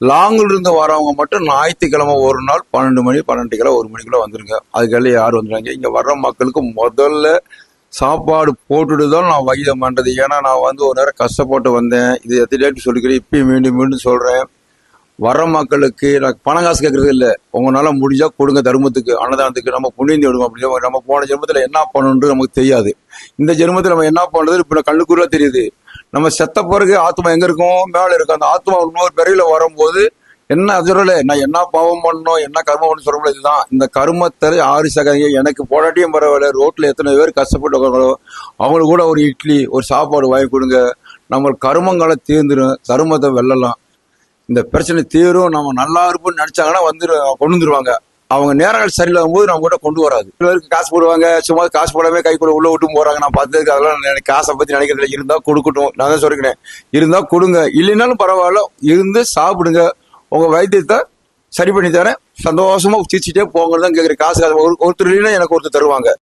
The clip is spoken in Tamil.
லாங்கில் இருந்து வரவங்க மட்டும் ஞாயிற்றுக்கிழமை ஒரு நாள் பன்னெண்டு மணி பன்னெண்டு கிலோ ஒரு மணிக்குள்ள வந்துருங்க. அதுக்கெல்லாம் யார் வந்துடுறாங்க இங்கே வர்ற மக்களுக்கு முதல்ல சாப்பாடு போட்டுட்டு தான் நான் வைத்தியம் பண்ணுறது ஏன்னா நான் வந்து ஒரு நேரம் கஷ்டப்பட்டு வந்தேன். இது எத்தனை சொல்லிக்கிறேன் இப்பயும் மீண்டும் மீண்டும் சொல்கிறேன் வர்ற மக்களுக்கு நான் பணம் காசு கேட்கறது இல்லை. உங்களால் முடிஞ்சால் கொடுங்க தர்மத்துக்கு அன்னதானத்துக்கு. நம்ம புண்ணியம் விடுவோம் அப்படின்னு நம்ம போன ஜென்மத்தில் என்ன பண்ணணுன்றது நமக்கு தெரியாது. இந்த ஜென்மத்தில் நம்ம என்ன பண்ணுறது இப்போ கண்ணுக்குள்ள தெரியுது. நம்ம செத்த பிறகு ஆத்மா எங்க இருக்கும் மேல இருக்கும் அந்த ஆத்மா இன்னொரு பிறவில வரும்போது என்ன அதுல நான் என்ன பாவம் பண்ணணும்? என்ன கர்மம் பண்ணணும் சொல்ல இதுதான். இந்த கர்மத்தை ஆறு சகாதீங்க எனக்கு போராட்டியும் பரவாயில்ல. ரோட்ல எத்தனை பேர் கஷ்டப்பட்டு உட்காருங்களோ அவங்களுக்கு கூட ஒரு இட்லி ஒரு சாப்பாடு வாங்கி கொடுங்க. நம்ம கருமங்களை தீர்ந்துடும் கருமத்தை வெல்லலாம். இந்த பிரச்சனை தீரும். நம்ம நல்லா இருப்போம்னு நினைச்சாங்கன்னா வந்துரு கொண்டு வந்துருவாங்க. அவங்க நேரங்கள் சரியில்லாத போது நம்ம கூட கொண்டு வராது. சில காசு போடுவாங்க சும்மா காசு போடாம கை கூட உள்ள விட்டு போறாங்க. நான் பார்த்ததுக்கு அதெல்லாம் எனக்கு காசை பத்தி நினைக்கிறதுல இருந்தா கொடுக்கட்டும். நான் தான் சொல்லிக்கிறேன் இருந்தா கொடுங்க. இல்லைனாலும் பரவாயில்ல. இருந்து சாப்பிடுங்க. உங்க வைத்தியத்தை சரி பண்ணி தரேன். சந்தோஷமா சிரிச்சுட்டே போங்கன்னு தான் கேட்குறேன் காசு ஒரு- ஒருத்தர் இல்லைன்னா எனக்கு ஒருத்தர் தருவாங்க.